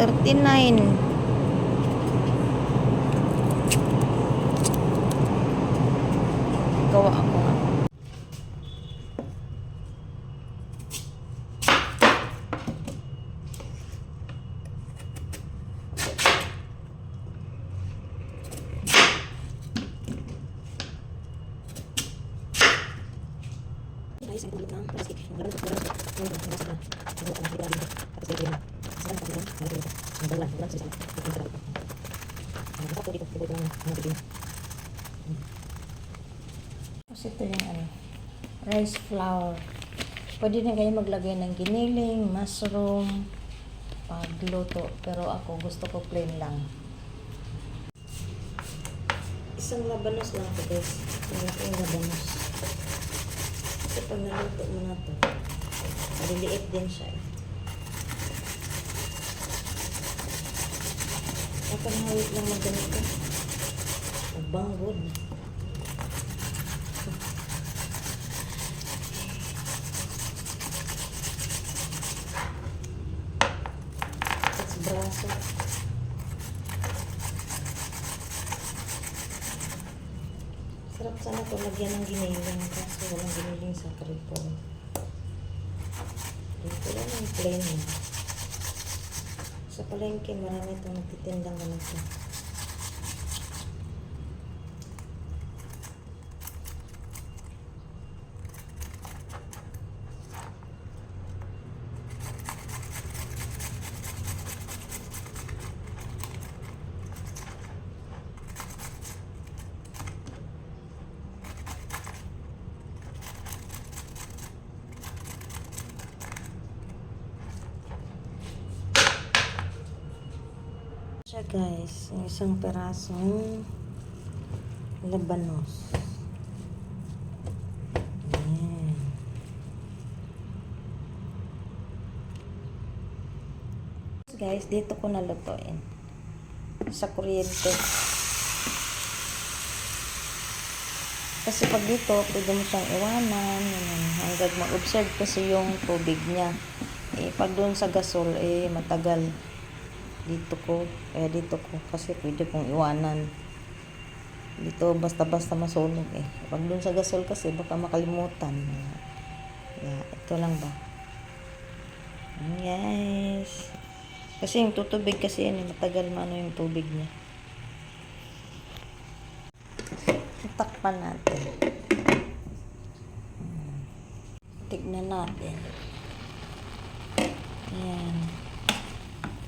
39. Gawa ako nga. Guys, ang kulit ng plastic. Ang ganun ko lang. Ang ganun ko lang. Ang ganun ko lang. Ang ganun ko lang. Tapos dito yun. Saan ka dito? Ang ganun ko. Ang dalawa. Ang dalawa. Ang dalawa. Ang dalawa. dito. Dito ko lang. Ang dito. Kasi ito yung ano. Rice flour. Pwede na kayo maglagay ng giniling, mushroom, pagluto. Pero ako gusto ko plain lang. Isang labanos lang ito guys. Isang labanos. Kasi pag naluto mo na to, maliliit din siya eh. Napanghawit lang ng ganito. Nagbanggod. It's braso. Sarap sana ito lagyan ng giniling kasi walang giniling sa karipon. Dito lang yung plain eh. Sa palengke, marami itong nagtitindang ganito. Guys, yung isang perasong labanos. Ayan. Guys, dito ko nalutuin. Sa kuryente. Kasi pag dito, pwede mo siyang iwanan. Yan, hanggang ma-observe kasi yung tubig niya. Eh, pag doon sa gasol, eh, matagal dito ko kaya dito ko kasi pwede kong iwanan. Dito basta-basta masunog eh. Pag dun sa gasol kasi baka makalimutan. Yeah, ito lang ba? Guys kasi yung tutubig kasi yan eh, matagal mano yung tubig niya. Takpan natin. Hmm. tignan natin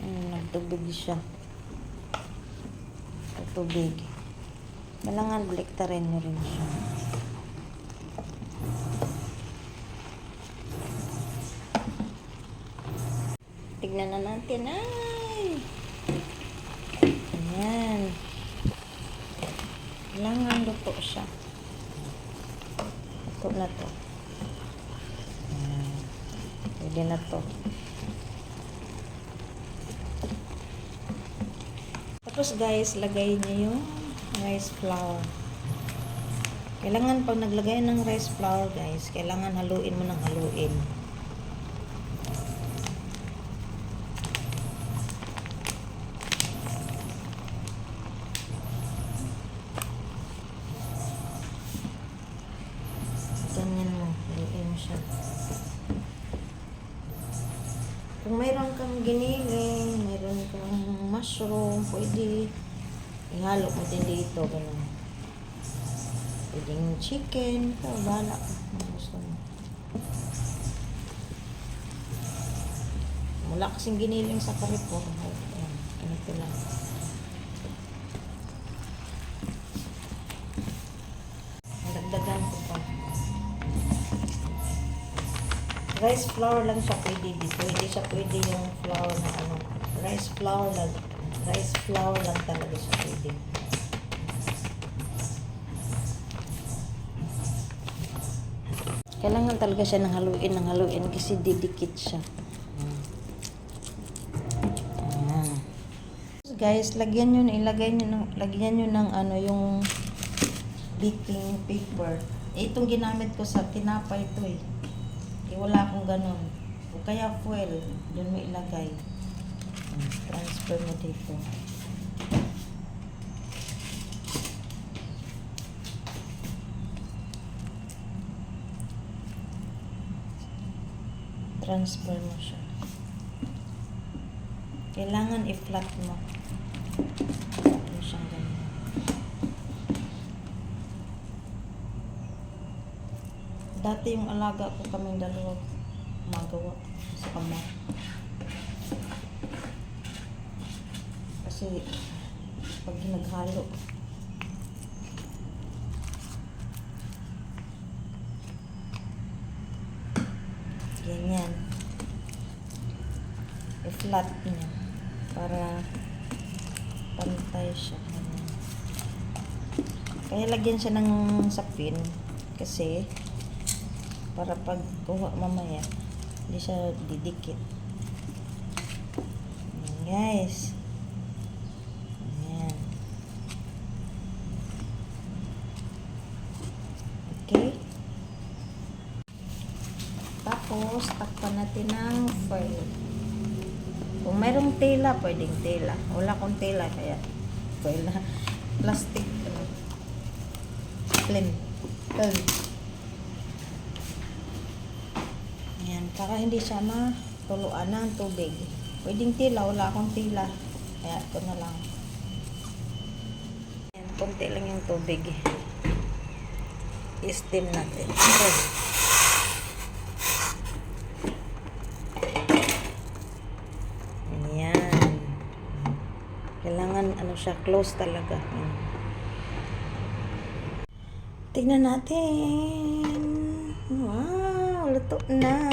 ayan Mm, nagtubig siya. Nagtubig. Kailangan baliktarin nyo rin siya. Tignan na natin. Ay! Ayan. Kailangan luto siya. Luto na to. Ayan. Pwede na to. Tapos guys, lagay niyo yung rice flour. Kailangan pag naglagay ng rice flour guys, kailangan haluin mo ng haluin. Ganyan mo, haluin mo siya. Kung mayroon kang giniling, kang mushroom, pwede ihalo mo din dito, ganun. Pwedeng chicken, ito, bahala kung gusto mo. Wala kasing giniling sa karipor. Ayan, ganito lang. Dagdagan ko pa. Rice flour lang siya pwede dito. Hindi siya pwede yung flour na ano. Rice flour lang. Rice flour lang talaga siya pwede. Kailangan talaga siya ng haluin, ng haluin kasi didikit siya. Guys, lagyan nyo, ilagay nyo, ng, lagyan nyo ng ano, yung baking paper. Itong ginamit ko sa tinapay ito eh. Eh, wala akong ganun. O kaya foil, doon mo ilagay. Transfer mo dito. Transfer mo siya. Kailangan i-flat mo. Ano. Dati yung alaga ko kaming dalawa magawa sa kamar. Kasi pag naghalo, ganyan. I-flat niya para pantay siya. Kaya lagyan siya ng sapin kasi para pag kuha mamaya hindi siya didikit. Guys. Ayan. Okay. Tapos, takpan natin ng foil. Kung mayroong tela, pwedeng tela. Wala akong tela, kaya foil na. Plastic. Ano. Film. Film. Ayan, para hindi siya matuluan ng tubig. Pwedeng tila, wala akong tila. Kaya ito na lang. Ayan, konti lang yung tubig. I-steam natin. Okay. Ayan. Kailangan ano siya, close talaga. Ayan. Tignan natin. Wow, luto na.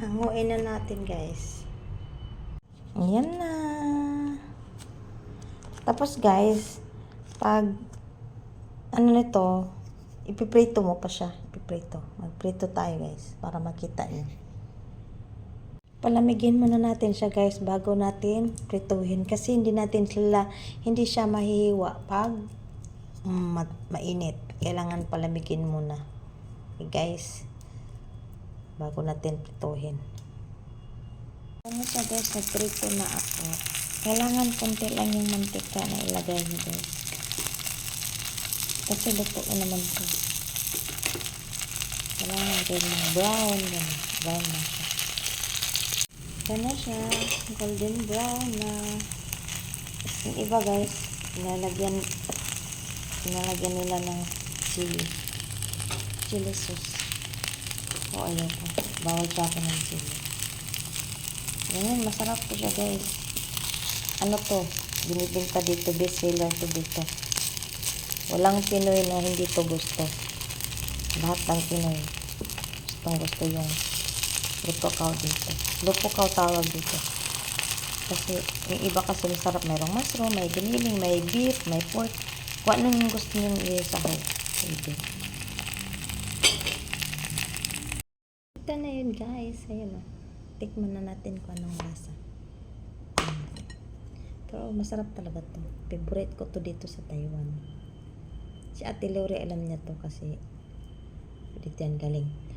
Hanguin na natin, guys. Ayan na. Tapos, guys, pag ano nito, ipiprito mo pa siya. Ipiprito. Magprito tayo, guys, para makita niyo. Palamigin muna natin siya guys bago natin prituhin kasi hindi natin sila hindi siya mahihiwa pag mm, ma- mainit. Kailangan palamigin muna. Okay, guys. Bago natin prituhin. Ano siya guys, nagprito na ako. Kailangan konti lang yung mantika na ilagay guys. Kasi luto na naman to. Kailangan din brown. Ganun. Brown na siya. Ito na siya. Golden brown na. Yung iba guys, nilalagyan nilalagyan nila ng chili. Chili sauce. O ayoko. Bawal sa akin ng chili. Ganyan, masarap po siya guys. Ano to? Binibinta dito, best seller to dito. Walang Pinoy na hindi to gusto. Lahat ng Pinoy. Gustong gusto yung lupukaw dito. Lupukaw tawag dito. Kasi yung iba kasi masarap. Mayroong mushroom, may giniling, may beef, may pork. Kung ano yung gusto nyo i-sahaw. Pwede. Ito na yun guys. Ayun o. Tikman na natin kung anong lasa. Pero masarap talaga to. Favorite ko to dito sa Taiwan. Si Ate Lori alam niya to kasi dito yan galing.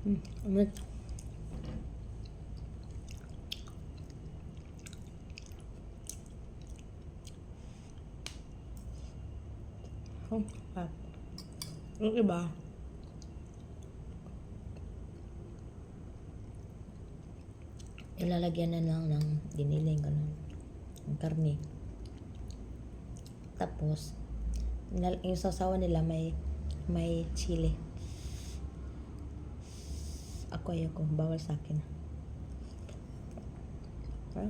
Hmm, umat. Oh, ah. Yung iba, ilalagyan na lang ng giniling, ganun. Ng karne. Tapos, yung sasawa nila may may chili. Ako ayoko, bawal sa akin. Okay?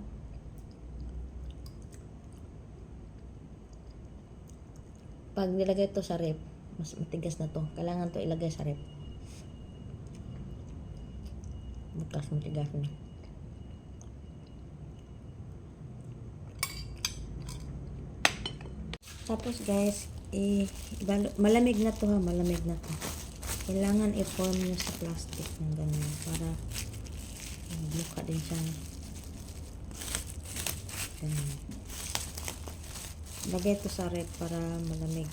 Pag nilagay to sa rep, mas matigas na to. Kailangan to ilagay sa rep. Bukas matigas na. Tapos guys, eh, malamig na to ha, malamig na to. Kailangan i-form nyo sa plastic ng ganun para mukha din siya. Ganun. Lagay to sa rep para malamig.